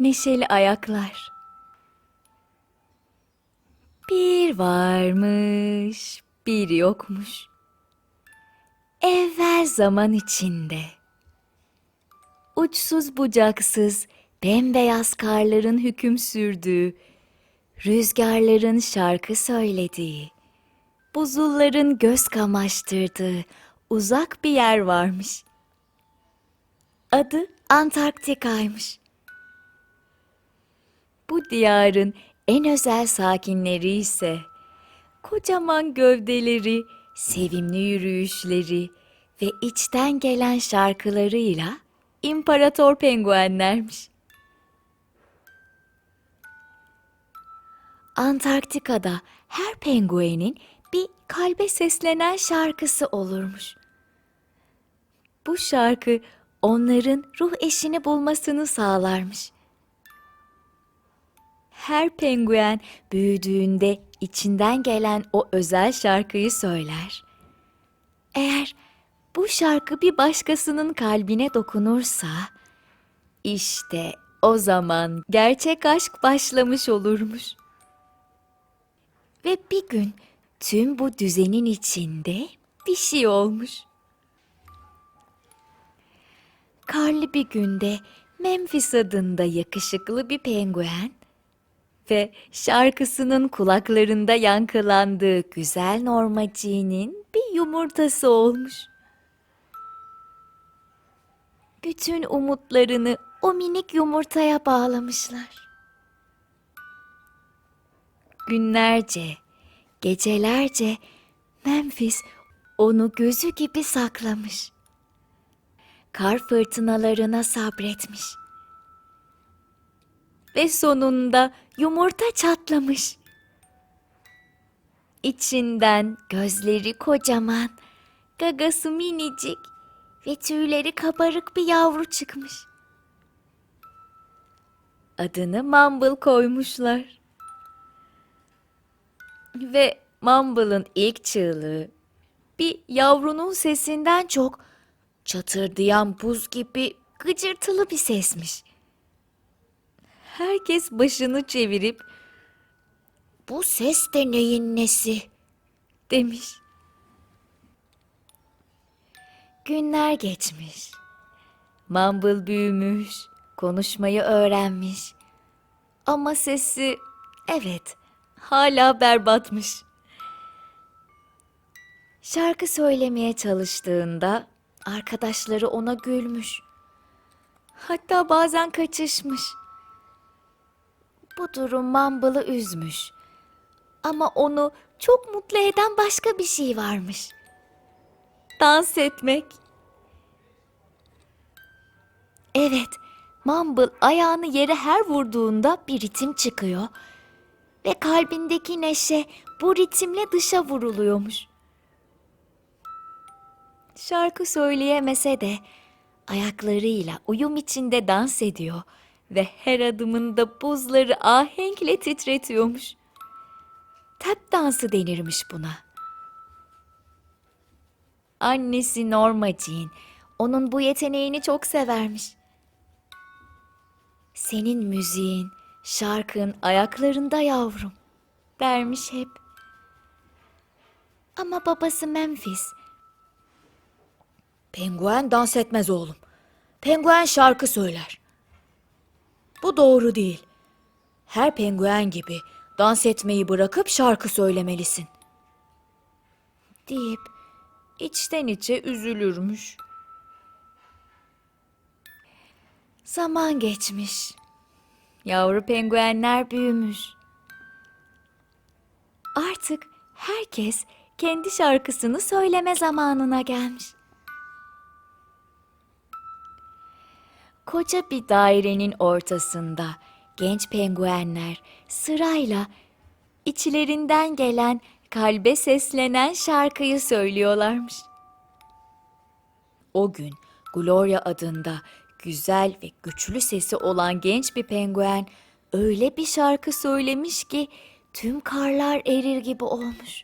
neşeli ayaklar. Bir varmış, bir yokmuş. Evvel zaman içinde. Uçsuz bucaksız, bembeyaz karların hüküm sürdüğü, rüzgarların şarkı söylediği, buzulların göz kamaştırdığı uzak bir yer varmış. Adı Antarktika'ymış. Bu diyarın en özel sakinleri ise kocaman gövdeleri, sevimli yürüyüşleri ve içten gelen şarkılarıyla imparator penguenlermiş. Antarktika'da her penguenin bir kalbe seslenen şarkısı olurmuş. Bu şarkı onların ruh eşini bulmasını sağlarmış. Her penguen büyüdüğünde içinden gelen o özel şarkıyı söyler. Eğer bu şarkı bir başkasının kalbine dokunursa, işte o zaman gerçek aşk başlamış olurmuş. Ve bir gün tüm bu düzenin içinde bir şey olmuş. Karlı bir günde Memphis adında yakışıklı bir penguen ve şarkısının kulaklarında yankılandığı güzel Normacı'nın bir yumurtası olmuş. Bütün umutlarını o minik yumurtaya bağlamışlar. Günlerce, gecelerce Memphis onu gözü gibi saklamış. Kar fırtınalarına sabretmiş. Ve sonunda yumurta çatlamış. İçinden gözleri kocaman, gagası minicik ve tüyleri kabarık bir yavru çıkmış. Adını Mumble koymuşlar. Ve Mumble'ın ilk çığlığı bir yavrunun sesinden çok çatırdayan buz gibi gıcırtılı bir sesmiş. Herkes başını çevirip bu ses de neyin nesi demiş. Günler geçmiş. Mumble büyümüş, konuşmayı öğrenmiş. Ama sesi evet hala berbatmış. Şarkı söylemeye çalıştığında arkadaşları ona gülmüş. Hatta bazen kaçışmış. Bu durum Mumble'ı üzmüş. Ama onu çok mutlu eden başka bir şey varmış. Dans etmek. Evet, Mumble ayağını yere her vurduğunda bir ritim çıkıyor ve kalbindeki neşe bu ritimle dışa vuruluyormuş. Şarkı söyleyemese de ayaklarıyla uyum içinde dans ediyor ve her adımında buzları ahenkle titretiyormuş. Tap dansı denirmiş buna. Annesi Norma Jean onun bu yeteneğini çok severmiş. Senin müziğin, şarkın ayaklarında yavrum dermiş hep. Ama babası Memphis Penguen dans etmez oğlum. Penguen şarkı söyler. Bu doğru değil. Her penguen gibi dans etmeyi bırakıp şarkı söylemelisin. deyip içten içe üzülürmüş. Zaman geçmiş. Yavru penguenler büyümüş. Artık herkes kendi şarkısını söyleme zamanına gelmiş. Koca bir dairenin ortasında genç penguenler sırayla içlerinden gelen kalbe seslenen şarkıyı söylüyorlarmış. O gün Gloria adında güzel ve güçlü sesi olan genç bir penguen öyle bir şarkı söylemiş ki tüm karlar erir gibi olmuş.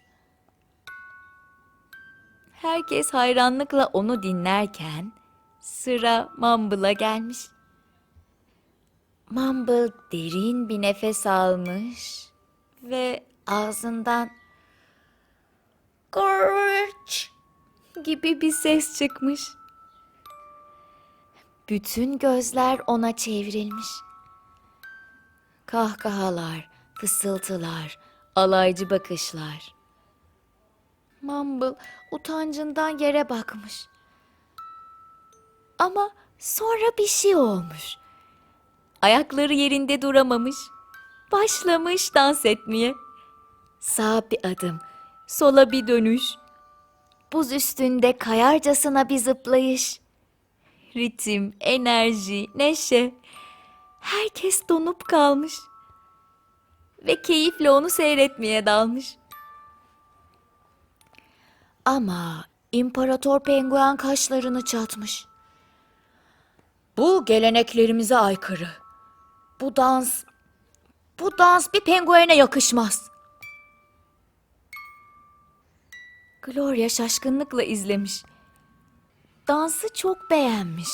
Herkes hayranlıkla onu dinlerken sıra Mumble'a gelmiş. Mumble derin bir nefes almış ve ağzından Gırç gibi bir ses çıkmış. Bütün gözler ona çevrilmiş. Kahkahalar, fısıltılar, alaycı bakışlar. Mumble utancından yere bakmış. Ama sonra bir şey olmuş. Ayakları yerinde duramamış. Başlamış dans etmeye. Sağa bir adım, sola bir dönüş. Buz üstünde kayarcasına bir zıplayış. Ritim, enerji, neşe. Herkes donup kalmış. Ve keyifle onu seyretmeye dalmış. Ama İmparator Penguen kaşlarını çatmış. Bu geleneklerimize aykırı. Bu dans, bu dans bir penguene yakışmaz. Gloria şaşkınlıkla izlemiş. Dansı çok beğenmiş.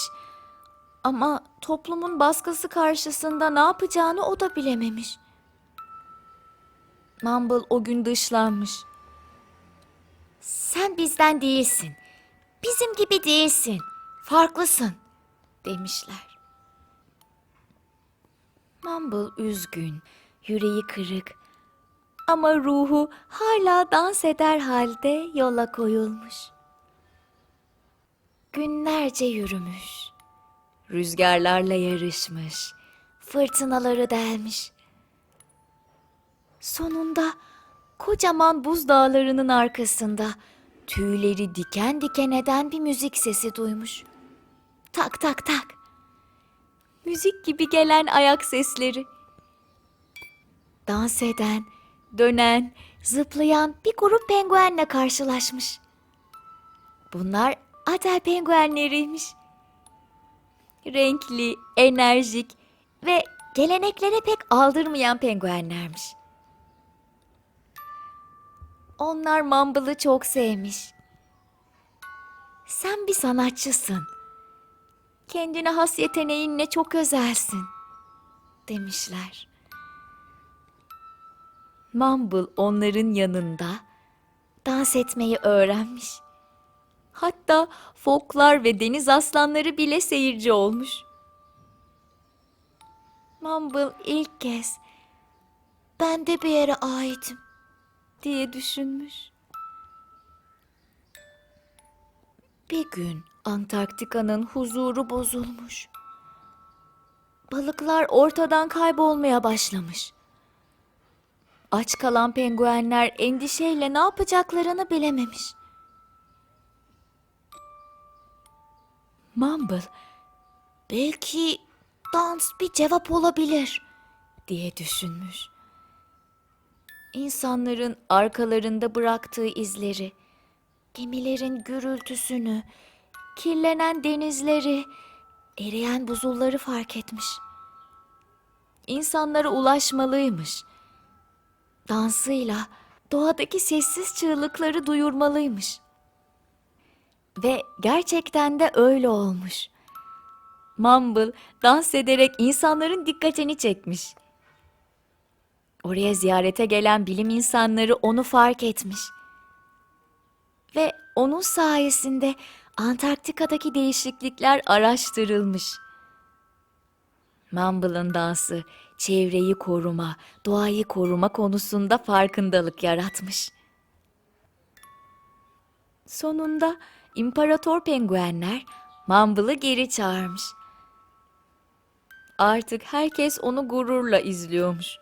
Ama toplumun baskısı karşısında ne yapacağını o da bilememiş. Mumble o gün dışlanmış. Sen bizden değilsin. Bizim gibi değilsin. Farklısın demişler. Mumble üzgün, yüreği kırık ama ruhu hala dans eder halde yola koyulmuş. Günlerce yürümüş. Rüzgarlarla yarışmış. Fırtınaları delmiş. Sonunda kocaman buz dağlarının arkasında tüyleri diken diken eden bir müzik sesi duymuş. Tak tak tak. Müzik gibi gelen ayak sesleri dans eden, dönen, zıplayan bir grup penguenle karşılaşmış. Bunlar Adel penguenleriymiş. Renkli, enerjik ve geleneklere pek aldırmayan penguenlermiş. Onlar Mumble'ı çok sevmiş. Sen bir sanatçısın. Kendine has yeteneğinle çok özelsin, demişler. Mumble onların yanında dans etmeyi öğrenmiş. Hatta foklar ve deniz aslanları bile seyirci olmuş. Mumble ilk kez ben de bir yere aitim diye düşünmüş. Bir gün Antarktika'nın huzuru bozulmuş. Balıklar ortadan kaybolmaya başlamış. Aç kalan penguenler endişeyle ne yapacaklarını bilememiş. Mumble, belki dans bir cevap olabilir diye düşünmüş. İnsanların arkalarında bıraktığı izleri, gemilerin gürültüsünü, kirlenen denizleri, eriyen buzulları fark etmiş. İnsanlara ulaşmalıymış dansıyla doğadaki sessiz çığlıkları duyurmalıymış. Ve gerçekten de öyle olmuş. Mumble dans ederek insanların dikkatini çekmiş. Oraya ziyarete gelen bilim insanları onu fark etmiş. Ve onun sayesinde Antarktika'daki değişiklikler araştırılmış. Mumble'ın dansı çevreyi koruma, doğayı koruma konusunda farkındalık yaratmış. Sonunda İmparator penguenler Mumble'ı geri çağırmış. Artık herkes onu gururla izliyormuş.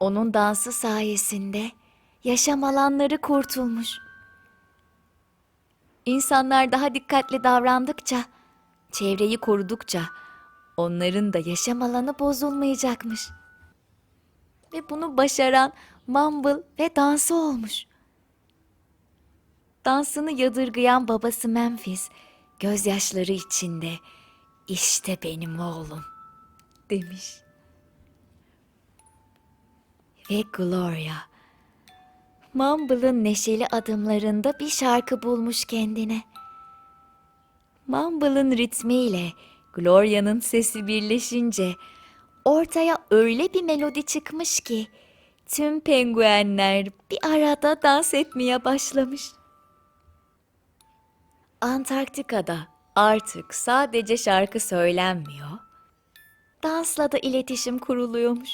Onun dansı sayesinde yaşam alanları kurtulmuş. İnsanlar daha dikkatli davrandıkça, çevreyi korudukça onların da yaşam alanı bozulmayacakmış. Ve bunu başaran Mumble ve dansı olmuş. Dansını yadırgayan babası Memphis gözyaşları içinde işte benim oğlum demiş. Ve Gloria Mumble'ın neşeli adımlarında bir şarkı bulmuş kendine. Mumble'ın ritmiyle Gloria'nın sesi birleşince ortaya öyle bir melodi çıkmış ki tüm penguenler bir arada dans etmeye başlamış. Antarktika'da artık sadece şarkı söylenmiyor, dansla da iletişim kuruluyormuş.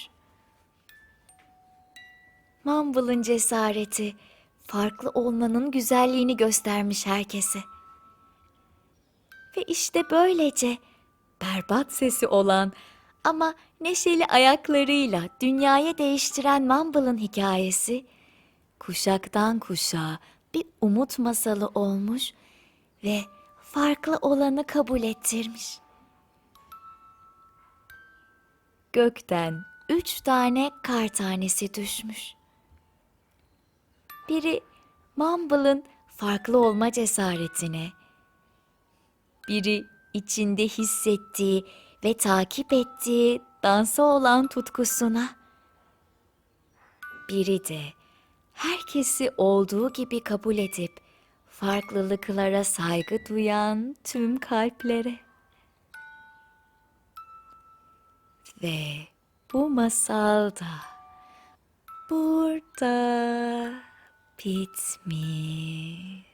Mumble'ın cesareti farklı olmanın güzelliğini göstermiş herkese. Ve işte böylece berbat sesi olan ama neşeli ayaklarıyla dünyayı değiştiren Mumble'ın hikayesi kuşaktan kuşağa bir umut masalı olmuş ve farklı olanı kabul ettirmiş. Gökten üç tane kar tanesi düşmüş. Biri Mumble'ın farklı olma cesaretine, biri içinde hissettiği ve takip ettiği dansa olan tutkusuna, biri de herkesi olduğu gibi kabul edip farklılıklara saygı duyan tüm kalplere. Ve bu masal da burada beats me.